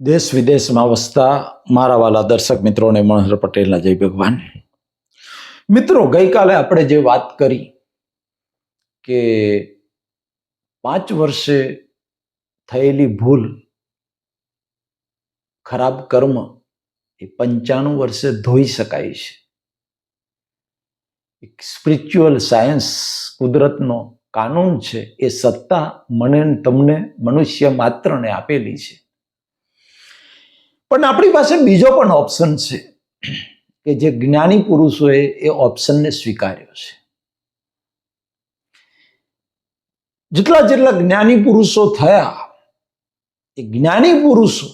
દેશ વિદેશમાં વસતા મારા વાલા દર્શક મિત્રોને મનોહર પટેલના જય ભગવાન. મિત્રો, ગઈકાલે આપણે જે વાત કરી કે પાંચ વર્ષે થયેલી ભૂલ, ખરાબ કર્મ એ પંચાણું વર્ષે ધોઈ શકાય છે. એક સ્પિરિચ્યુઅલ સાયન્સ કુદરતનો કાનૂન છે, એ સત્તા મને તમને મનુષ્ય માત્રને આપેલી છે. પણ આપણી પાસે બીજો પણ ઓપ્શન છે કે જે જ્ઞાની પુરુષોએ એ ઓપ્શનને સ્વીકાર્યો છે. જેટલા જેટલા જ્ઞાની પુરુષો થયા, એ જ્ઞાની પુરુષો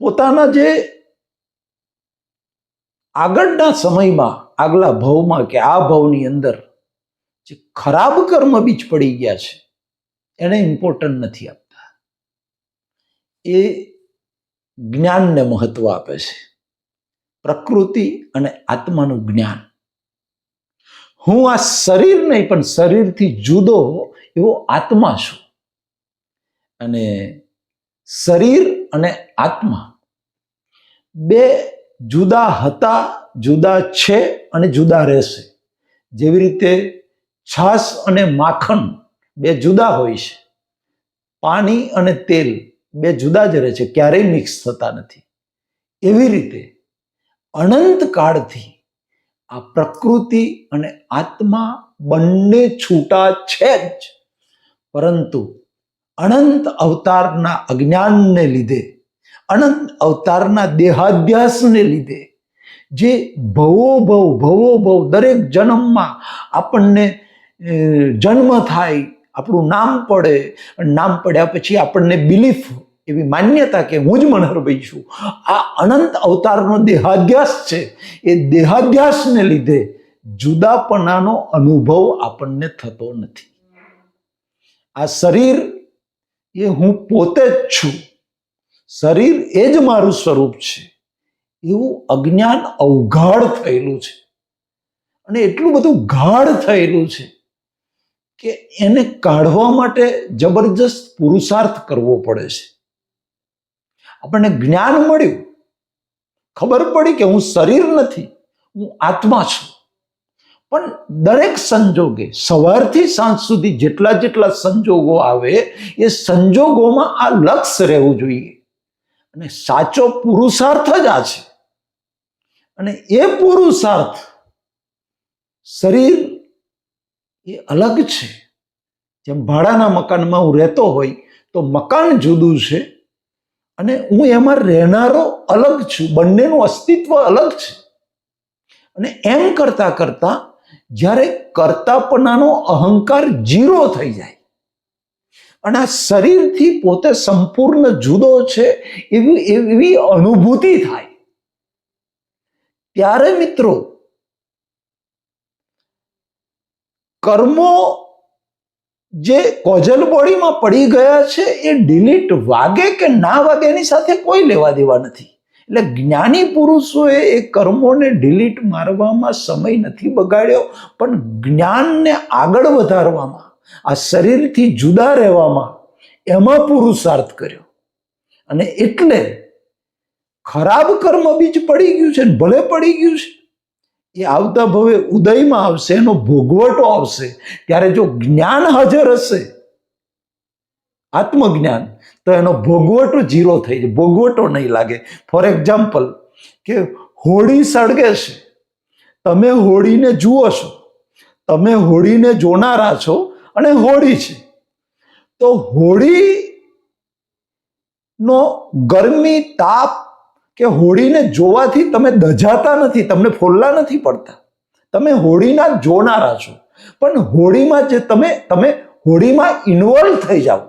પોતાના જે આગળના સમયમાં, આગલા ભવમાં કે આ ભવની અંદર જે ખરાબ કર્મ બીજ પડી ગયા છે, એને ઇમ્પોર્ટન્ટ નથી આપતા. એ જ્ઞાનને મહત્વ આપે છે. પ્રકૃતિ અને આત્માનું જ્ઞાન. હું આ શરીર નહીં, પણ શરીરથી જુદો એવો આત્મા છું. અને શરીર અને આત્મા બે જુદા હતા, જુદા છે અને જુદા રહેશે. જેવી રીતે છાશ અને માખણ બે જુદા હોય છે. પાણી અને તેલ બે જુદા જ રહે છે, ક્યારેય મિક્સ થતા નથી. એવી રીતે અનંત કાળથી આ પ્રકૃતિ અને આત્મા બંને છૂટા છે જ. પરંતુ અનંત અવતારના અજ્ઞાનને લીધે, અનંત અવતારના દેહાધ્યાસને લીધે, જે ભવો ભવ ભવો ભવ દરેક જન્મમાં આપણને જન્મ થાય, આપણું નામ પડે નામ પડ્યા પછી આપણને બિલીફ એવી માન્યતા કે હું જ મનહરભાઈ છું. આ અનંત અવતારનો દેહાધ્યાસ છે. એ દેહાધ્યાસને લીધે જુદાપણાનો અનુભવ આપણને થતો નથી. આ શરીર એ હું પોતે જ છું. શરીર એ જ મારું સ્વરૂપ છે. એવું અજ્ઞાન અવઘાડ થયેલું છે. અને એટલું બધું ગાઢ થયેલું છે કે એને કાઢવા માટે જબરજસ્ત પુરુષાર્થ કરવો પડે છે. આપણને જ્ઞાન મળ્યું. ખબર પડી કે હું શરીર નથી, હું આત્મા છું. પણ દરેક સંજોગે, સવારથી સાંજ સુધી જેટલા જેટલા સંજોગો આવે, એ સંજોગોમાં આ લક્ષ રહેવું જોઈએ. અને સાચો પુરુષાર્થ જ આ છે. અને એ પુરુષાર્થ શરીર એ અલગ છે. જેમ ભાડાના મકાનમાં હું રહેતો હોય, તો મકાન જુદું છે અને હું એમાં રહેનારો અલગ છું. બંનેનું અસ્તિત્વ અલગ છે. અને એમ કરતા કરતા જ્યારે કરતાપણાનો અહંકાર જીરો થઈ જાય અને આ શરીરથી પોતે સંપૂર્ણ જુદો છે એવી એવી અનુભૂતિ થાય, ત્યારે મિત્રો કર્મો જે કોજલ બોડીમાં પડી ગયા છે એ ડિલીટ વાગે કે ના વાગે એની સાથે કોઈ લેવા દેવા નથી. એટલે જ્ઞાની પુરુષોએ એ કર્મોને ડિલીટ મારવામાં સમય નથી બગાડ્યો, પણ જ્ઞાનને આગળ વધારવામાં, આ શરીરથી જુદા રહેવામાં એમાં પુરુષાર્થ કર્યો. અને એટલે ખરાબ કર્મ બીજ પડી ગયું છે ને ભલે પડી ગયું છે એ આવતા ભવે ઉદયમાં આવશે, એનો ભોગવટો આવશે. ત્યારે જો જ્ઞાન હાજર હશે, આત્મજ્ઞાન, તો એનો ભોગવટો જીરો થઈ જાય, ભોગવટો નહીં લાગે. ફોર એક્ઝામ્પલ કે હોળી સળગે છે. તમે હોળીને જુઓ છો. તમે હોળીને જોનારા છો અને હોળી છે. તો હોળી નો ગરમી તાપ કે હોળીને જોવાથી તમે દજાતા નથી, તમને ફોલ્લા નથી પડતા. તમે હોળીના જોનારા છો. પણ હોળીમાં જે તમે તમે હોળીમાં ઇન્વોલ્વ થઈ જાઓ.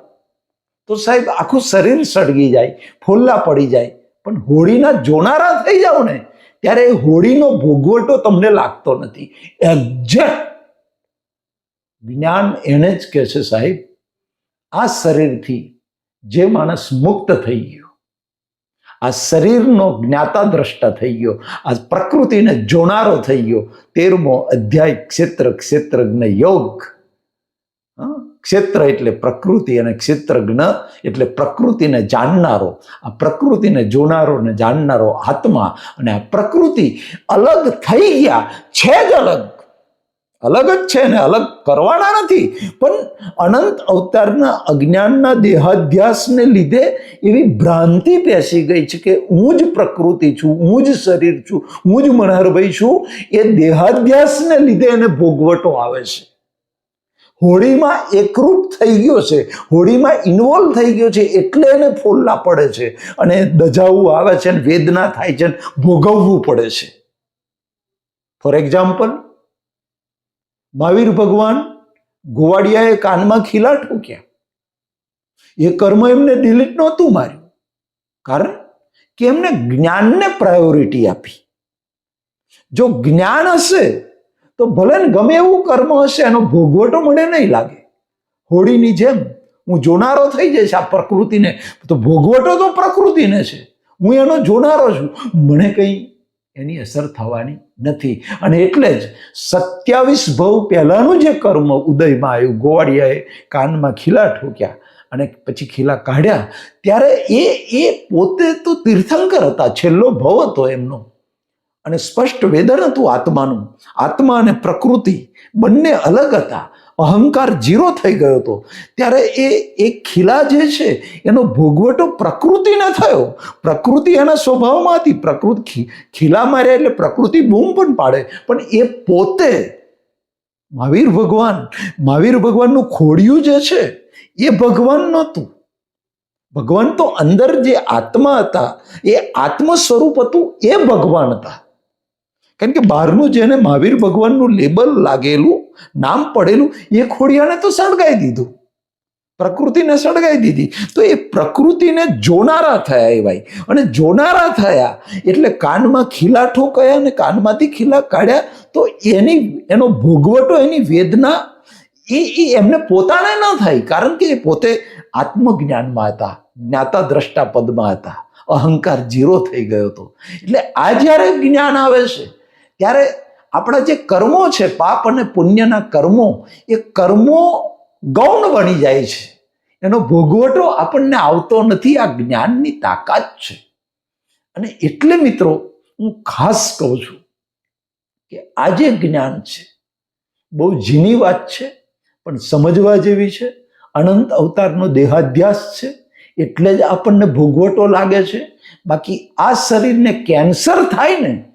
તો સાહેબ, આખું શરીર સળગી જાય, ફોલ્લા પડી જાય. પણ હોળીના જોનારા થઈ જાઓ ને, ત્યારે હોળીનો ભોગવટો તમને લાગતો નથી. એક્ઝેક્ટ જ્ઞાન એને જ કહે છે, સાહેબ, આ શરીરથી જે માણસ મુક્ત થઈ ગયો આ શરીરનો જ્ઞાતા દ્રષ્ટા થઈ ગયો. આ પ્રકૃતિને જોનારો થઈ ગયો. તેરમો અધ્યાય, ક્ષેત્ર, ક્ષેત્રજ્ઞ, યોગ? ક્ષેત્ર એટલે પ્રકૃતિ અને ક્ષેત્રજ્ઞ એટલે પ્રકૃતિને જાણનારો. આ પ્રકૃતિને જોનારો ને જાણનારો આત્મા અને આ પ્રકૃતિ અલગ થઈ ગયા. છે જ અલગ. અલગ જ છે ને, અલગ કરવાના નથી. પણ અનંત અવતારના અજ્ઞાનના દેહાધ્યાસને લીધે એવી ભ્રાંતિ પેસી ગઈ છે કે હું જ પ્રકૃતિ છું, હું જ શરીર છું, હું જ મનહરભાઈ છું. એ દેહાધ્યાસને લીધે એને ભોગવટો આવે છે. હોળીમાં એકરૂપ થઈ ગયો છે, હોળીમાં ઇન્વોલ્વ થઈ ગયો છે એટલે એને ફોલ્લા પડે છે અને દજાવું આવે છે ને વેદના થાય છે ભોગવવું પડે છે. ફોર એક્ઝામ્પલ મહાવીર ભગવાન ગોવાડિયાએ કાનમાં ખીલા ઠોક્યા. એ કર્મ એમને ડિલીટ નહોતું માર્યું. કારણ કે એમને જ્ઞાનને પ્રાયોરિટી આપી. જો જ્ઞાન હશે, તો ભલે ગમે એવું કર્મ હશે, એનો ભોગવટો મને નહીં લાગે. હોળીની જેમ હું જોનારો થઈ જઈશ આ પ્રકૃતિને. તો ભોગવટો તો પ્રકૃતિને છે. હું એનો જોનારો છું. મને કંઈ એની અસર થવાની નથી. અને એટલે જ સત્યાવીસ ભવ પહેલાંનું જે કર્મ ઉદયમાં આવ્યું, ગોવાળિયાએ કાનમાં ખીલા ઠોક્યા અને પછી ખીલા કાઢ્યા, ત્યારે એ એ પોતે તો તીર્થંકર હતા, છેલ્લો ભવ હતો એમનો. અને સ્પષ્ટ વેદન હતું આત્માનું. આત્મા અને પ્રકૃતિ બંને અલગ હતા. અહંકાર જીરો થઈ ગયો હતો. ત્યારે એ એક ખીલા જે છે, એનો ભોગવટો પ્રકૃતિને થયો. પ્રકૃતિ એના સ્વભાવમાં હતી. પ્રકૃતિ ખીલા માર્યા એટલે પ્રકૃતિ બૂમ પણ પાડે. પણ એ પોતે મહાવીર ભગવાન, મહાવીર ભગવાનનું ખોડિયું જે છે, એ ભગવાન નહોતું. ભગવાન તો અંદર જે આત્મા હતા, એ આત્મ સ્વરૂપ હતું, એ ભગવાન હતા. કારણ કે બહારનું જેને મહાવીર ભગવાનનું લેબલ લાગેલું, નામ પડેલું, એ ખોડિયાને તો સળગાઈ દીધું. પ્રકૃતિને સળગાઈ દીધી. તો એ પ્રકૃતિને જોનારા થયા એ ભાઈ. અને જોનારા થયા એટલે કાનમાં ખીલા ઠોકાયા અને કાનમાંથી ખીલા કાઢ્યા, તો એની, એનો ભોગવટો, એની વેદના, એ એ એમને પોતાને ન થાય. કારણ કે એ પોતે આત્મજ્ઞાનમાં હતા જ્ઞાતા દ્રષ્ટા પદમાં હતા. અહંકાર જીરો થઈ ગયો હતો. એટલે આ જ્યારે જ્ઞાન આવે છે ત્યારે આપણા જે કર્મો છે, પાપ અને પુણ્યના કર્મો, એ કર્મો ગૌણ બની જાય છે. એનો ભોગવટો આપણને આવતો નથી, આ જ્ઞાનની તાકાત છે. અને એટલે મિત્રો, હું ખાસ કહું છું કે આ જે જ્ઞાન છે, બહુ ઝીણી વાત છે, પણ સમજવા જેવી છે. અનંત અવતારનો દેહાધ્યાસ છે, એટલે જ આપણને ભોગવટો લાગે છે. બાકી આ શરીરને કેન્સર થાય ને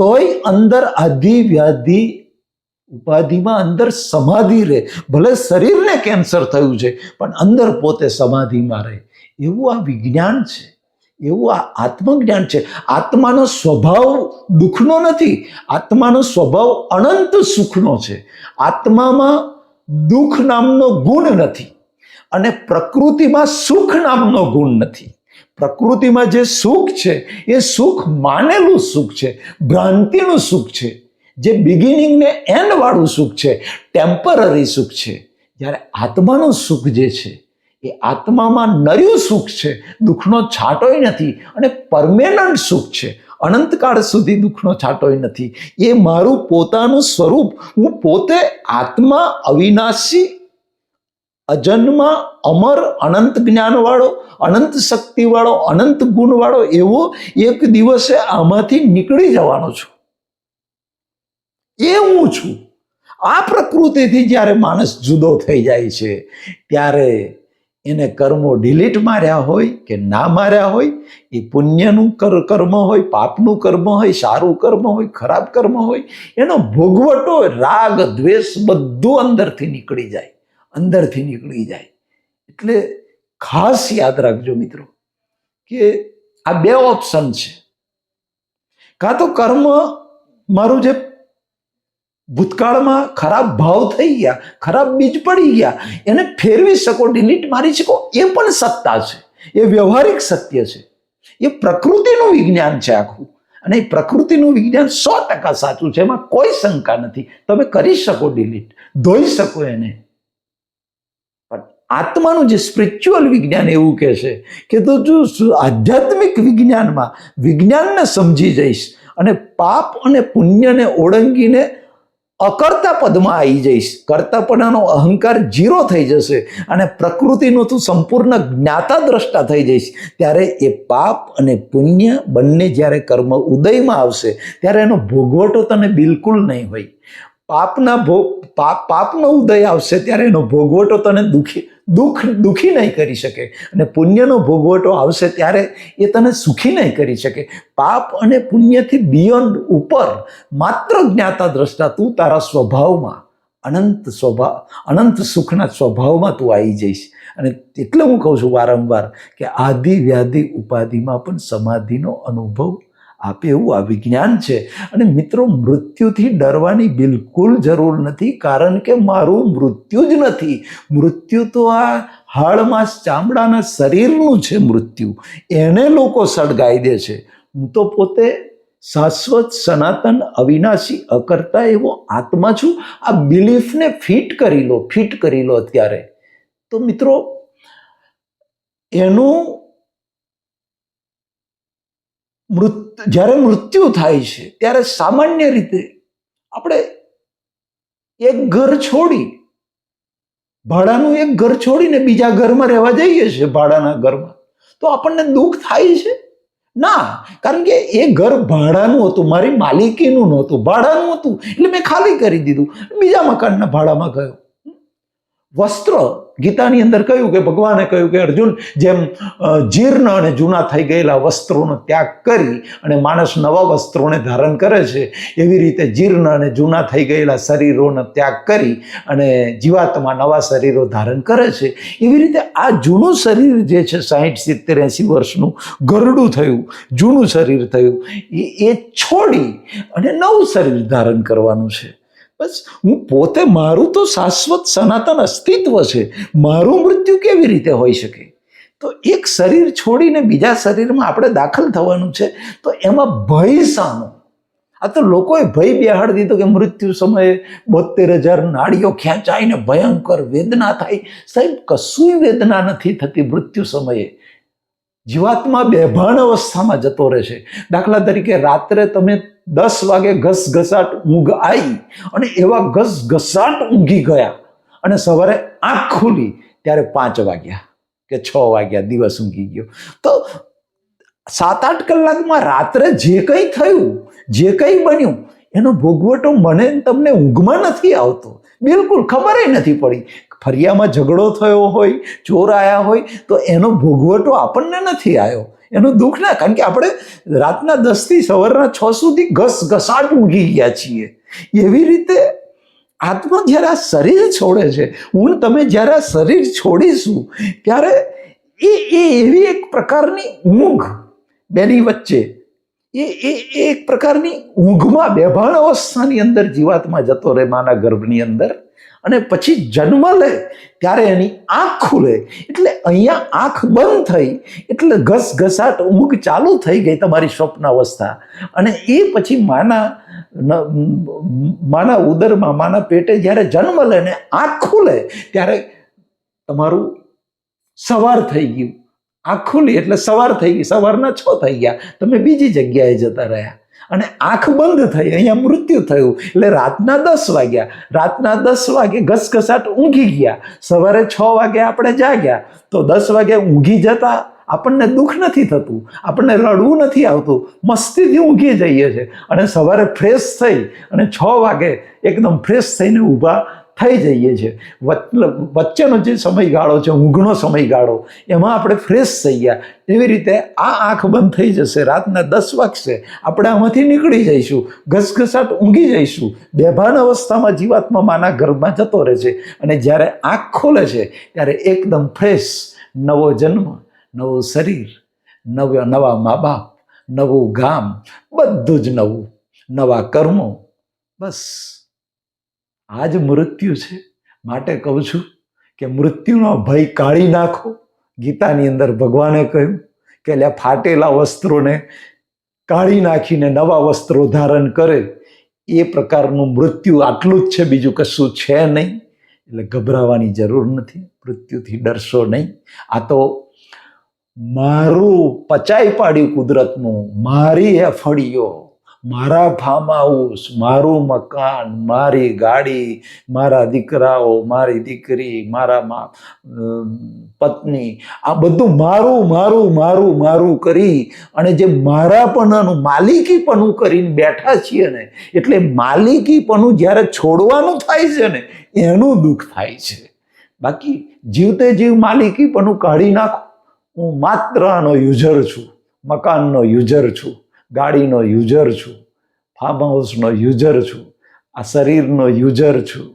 તોય અંદર આધિ વ્યાધિ ઉપાધિમાં અંદર સમાધિ રહે. ભલે શરીરને કેન્સર થયું છે, પણ અંદર પોતે સમાધિમાં રહે. એવું આ વિજ્ઞાન છે. એવું આ આત્મજ્ઞાન છે. આત્માનો સ્વભાવ દુઃખનો નથી. આત્માનો સ્વભાવ અનંત સુખનો છે. આત્મામાં દુઃખ નામનો ગુણ નથી અને પ્રકૃતિમાં સુખ નામનો ગુણ નથી. પ્રકૃતિમાં જે સુખ છે, એ સુખ માનેલું સુખ છે, ભ્રાંતિનું સુખ છે. જે બિગિનિંગ ને એન્ડ વાળું સુખ છે ટેમ્પરરી સુખ છે. જ્યારે આત્માનું સુખ જે છે, એ આત્મામાં નર્યું સુખ છે, દુઃખનો છાંટોય નથી અને પરમેનન્ટ સુખ છે. અનંતકાળ સુધી દુઃખનો છાંટોય નથી. એ મારું પોતાનું સ્વરૂપ. હું પોતે આત્મા અવિનાશી અજન્મા અમર અનંત જ્ઞાનવાળો, અનંત શક્તિવાળો, અનંત ગુણવાળો એવો એક દિવસે આમાંથી નીકળી જવાનો છું. એ હું છું. આ પ્રકૃતિથી જ્યારે માણસ જુદો થઈ જાય છે, ત્યારે એને કર્મો ડિલીટ માર્યા હોય કે ના માર્યા હોય, એ પુણ્યનું કર્મ હોય, પાપનું કર્મ હોય, સારું કર્મ હોય, ખરાબ કર્મ હોય, એનો ભોગવટો, રાગ, દ્વેષ બધું અંદરથી નીકળી જાય. અંદરથી નીકળી જાય. એટલે ખાસ યાદ રાખજો મિત્રો કે આ બે ઓપ્શન છે. કાં તો કર્મ મારું જે ભૂતકાળમાં ખરાબ ભાવ થઈ ગયા, ખરાબ બીજ પડી ગયા, એને ફેરવી શકો ડિલીટ મારી શકો, એ પણ સત્તા છે. એ વ્યવહારિક સત્ય છે. એ પ્રકૃતિનું વિજ્ઞાન છે આખું. અને એ પ્રકૃતિનું વિજ્ઞાન સો ટકા સાચું છે, એમાં કોઈ શંકા નથી. તમે કરી શકો ડિલીટ ધોઈ શકો એને. આત્માનું જે સ્પિરિચ્યુઅલ વિજ્ઞાન એવું કહે છે કે તો જો આધ્યાત્મિક વિજ્ઞાનમાં વિજ્ઞાનને સમજી જઈશ અને પાપ અને પુણ્યને ઓળંગીને અકર્તા પદમાં આવી જઈશ. કર્તાપણાનો અહંકાર જીરો થઈ જશે અને પ્રકૃતિનું તું સંપૂર્ણ જ્ઞાતા દ્રષ્ટા થઈ જઈશ. ત્યારે એ પાપ અને પુણ્ય બંને જ્યારે કર્મ ઉદયમાં આવશે, ત્યારે એનો ભોગવટો તને બિલકુલ નહીં હોય. પાપના ભોગ પાપ પાપનો ઉદય આવશે ત્યારે એનો ભોગવટો તને દુખી દુઃખ દુઃખી નહીં કરી શકે અને પુણ્યનો ભોગવટો આવશે ત્યારે એ તને સુખી નહીં કરી શકે. પાપ અને પુણ્યથી બિયોન્ડ ઉપર માત્ર જ્ઞાતા દ્રષ્ટા તું તારા સ્વભાવમાં અનંત સ્વભાવ અનંત સુખના સ્વભાવમાં તું આવી જઈશ. અને એટલે હું કહું છું વારંવાર કે આદિ વ્યાધિ ઉપાધિમાં પણ સમાધિનો અનુભવ આપે એવું આ વિજ્ઞાન છે. અને મિત્રો, મૃત્યુથી ડરવાની બિલકુલ જરૂર નથી, કારણ કે મારું મૃત્યુ જ નથી. મૃત્યુ તો આ હાડમાં ચામડાના શરીરનું છે મૃત્યુ. એને લોકો સળગાઈ દે છે. હું તો પોતે શાશ્વત, સનાતન, અવિનાશી, અકર્તા એવો આત્મા છું. આ બિલીફને ફિટ કરી લો, ફિટ કરી લો અત્યારે. તો મિત્રો, એનું મૃત જ્યારે મૃત્યુ થાય છે, ત્યારે સામાન્ય રીતે આપણે એક ઘર છોડી, ભાડાનું એક ઘર છોડીને બીજા ઘરમાં રહેવા જઈએ છીએ, ભાડાના ઘરમાં. તો આપણને દુઃખ થાય છે? ના, કારણ કે એ ઘર ભાડાનું હતું, મારી માલિકીનું નહોતું, ભાડાનું હતું, એટલે મેં ખાલી કરી દીધું, બીજા મકાનના ભાડામાં ગયો. વસ્ત્ર ગીતાની અંદર કહ્યું કે ભગવાને કહ્યું કે અર્જુન, જેમ જીર્ણ અને જૂના થઈ ગયેલા વસ્ત્રોનો ત્યાગ કરી અને માણસ નવા વસ્ત્રોને ધારણ કરે છે, એવી રીતે જીર્ણ અને જૂના થઈ ગયેલા શરીરોનો ત્યાગ કરી અને જીવાત્મા નવા શરીરો ધારણ કરે છે. એવી રીતે આ જૂનું શરીર જે છે, સાહીઠ, સિત્તેર, એંસી વર્ષનું ગરડું થયું, જૂનું શરીર થયું એ છોડી અને નવું શરીર ધારણ કરવાનું છે. બસ, હું પોતે મારું તો શાશ્વત સનાતન અસ્તિત્વ છે. મારું મૃત્યુ કેવી રીતે હોઈ શકે? તો એક શરીર છોડીને બીજા શરીરમાં આપણે દાખલ થવાનું છે, તો એમાં ભય શાનો? આ તો લોકોએ ભય બેહાડી દીધો કે મૃત્યુ સમયે બોતેર હજાર નાળીઓ ખેંચાઈને ભયંકર વેદના થાય. સાહેબ કશું વેદના નથી થતી મૃત્યુ સમયે. જીવાત્મા બેભાન અવસ્થામાં જતો રહે છે. દાખલા તરીકે રાત્રે તમે દસ વાગે ઘસઘસાટ ઊંઘ આવી અને એવા ઘસઘસાટ ઊંઘી ગયા. અને સવારે આંખ ખુલી ત્યારે પાંચ વાગ્યા કે છ વાગ્યા દિવસ ઊંઘી ગયો. તો સાત આઠ કલાકમાં રાત્રે જે કંઈ થયું, જે કંઈ બન્યું, એનો ભોગવટો મને તમને ઊંઘમાં નથી આવતો. બિલકુલ ખબર નથી પડી. ફરિયામાં ઝઘડો થયો હોય ચોર આવ્યા હોય, તો એનો ભોગવટો આપણને નથી આવ્યો. એનું દુઃખ ના, કારણ કે આપણે રાતના દસથી સવારના છ સુધી ઘસ ઘસાટ ઊંઘી ગયા છીએ. એવી રીતે આત્મા જ્યારે આ શરીર છોડે છે, હું તમે જ્યારે આ શરીર છોડીશું, ત્યારે એ એ એવી એક પ્રકારની ઊંઘ બેની વચ્ચે એ એ એક પ્રકારની ઊંઘમાં બેભાન અવસ્થાની અંદર જીવાત્મા જતો રહે, માના ગર્ભની અંદર. અને પછી જન્મ લે ત્યારે એની આંખ ખુલે. એટલે અહીંયા આંખ બંધ થઈ એટલે ઘસઘસાટ ઊંઘ ચાલુ થઈ ગઈ તમારી સ્વપ્ન અવસ્થા અને એ પછી માના માના ઉદરમાં, માના પેટે જ્યારે જન્મ લે ને આંખ ખુલે ત્યારે તમારું સવાર થઈ ગયું. આંખ ખુલી એટલે સવાર થઈ ગઈ. સવારના છ થઈ ગયા. તમે બીજી જગ્યાએ જતા રહ્યા. અને આંખ બંધ થઈ, અહીંયા મૃત્યુ થયું. એટલે રાતના દસ વાગ્યા. રાતના દસ વાગે ઘસઘસાટ ઊંઘી ગયા. સવારે છ વાગે આપણે જાગ્યા. તો દસ વાગે ઊંઘી જતા આપણને દુઃખ નથી થતું. આપણને રડવું નથી આવતું. મસ્તીથી ઊંઘી જઈએ છીએ. અને સવારે ફ્રેશ થઈ અને છ વાગે એકદમ ફ્રેશ થઈને ઊભા થઈ જઈએ છીએ. વચ્ચેનો જે સમયગાળો છે, ઊંઘનો સમયગાળો, એમાં આપણે ફ્રેશ થઈ ગયા. એવી રીતે આ આંખ બંધ થઈ જશે, રાતના દસ વાગશે, આપણે આમાંથી નીકળી જઈશું, ઘસઘસાટ ઊંઘી જઈશું. બેભાન અવસ્થામાં જીવાત્મા માના ગર્ભમાં જતો રહે છે અને જ્યારે આંખ ખોલે છે, ત્યારે એકદમ ફ્રેશ નવો જન્મ, નવું શરીર, નવ, નવા મા બાપ નવું ગામ, બધું જ નવું. નવા કર્મો, બસ. આ જ મૃત્યુ છે. માટે કહું છું કે મૃત્યુનો ભય કાઢી નાખો. ગીતાની અંદર ભગવાને કહ્યું કે લે ફાટેલા વસ્ત્રોને કાઢી નાખીને નવા વસ્ત્રો ધારણ કરે. એ પ્રકારનું મૃત્યુ આટલું જ છે. બીજું કશું છે નહીં. એટલે ગભરાવાની જરૂર નથી. મૃત્યુથી ડરશો નહીં. આ તો મારું પચાઈ પાડ્યું કુદરતનું. મારી એ ફળીઓ મારા ફાર્મ હાઉસ મારું મકાન, મારી ગાડી, મારા દીકરાઓ, મારી દીકરી, મારા પત્ની, આ બધું મારું મારું મારું મારું કરી અને જે મારાપણાનું માલિકીપણું કરીને બેઠા છીએ ને, એટલે માલિકીપણું જ્યારે છોડવાનું થાય છે ને, એનું દુઃખ થાય છે. બાકી જીવતે જીવ માલિકીપણું કાઢી નાખો. હું માત્ર આનો યુઝર છું, મકાનનો યુઝર છું. ગાડીનો યુઝર છું ફાર્મ હાઉસનો યુઝર છું, આ શરીરનો યુઝર છું.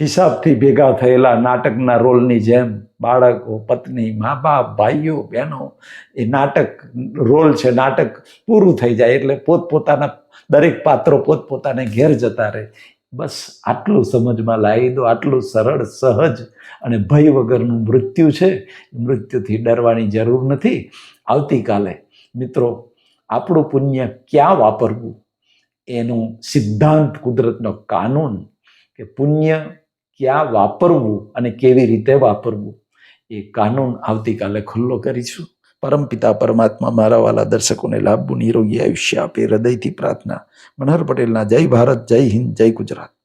હિસાબથી ભેગા થયેલા નાટકના રોલની જેમ બાળકો, પત્ની, મા બાપ, ભાઈઓ, બહેનો, એ નાટક, રોલ છે, નાટક પૂરું થઈ જાય એટલે પોતપોતાના, દરેક પાત્રો પોતપોતાને ઘેર જતા રહે. બસ આટલું સમજમાં લાવી દો, આટલું સરળ, સહજ અને ભય વગરનું મૃત્યુ છે. મૃત્યુથી ડરવાની જરૂર નથી. આવતીકાલે મિત્રો, આપણું પુણ્ય ક્યાં વાપરવું? એનો સિદ્ધાંત કુદરતનો કાનૂન કે પુણ્ય ક્યાં વાપરવું અને કેવી રીતે વાપરવું, એ કાનૂન આવતીકાલે ખુલ્લો કરીશું. પરમપિતા પરમાત્મા મારા વાલા દર્શકોને લાભવું નિરોગી આયુષ્ય આપે. હૃદયથી પ્રાર્થના. મનહર પટેલના જય ભારત, જય હિન્દ, જય ગુજરાત.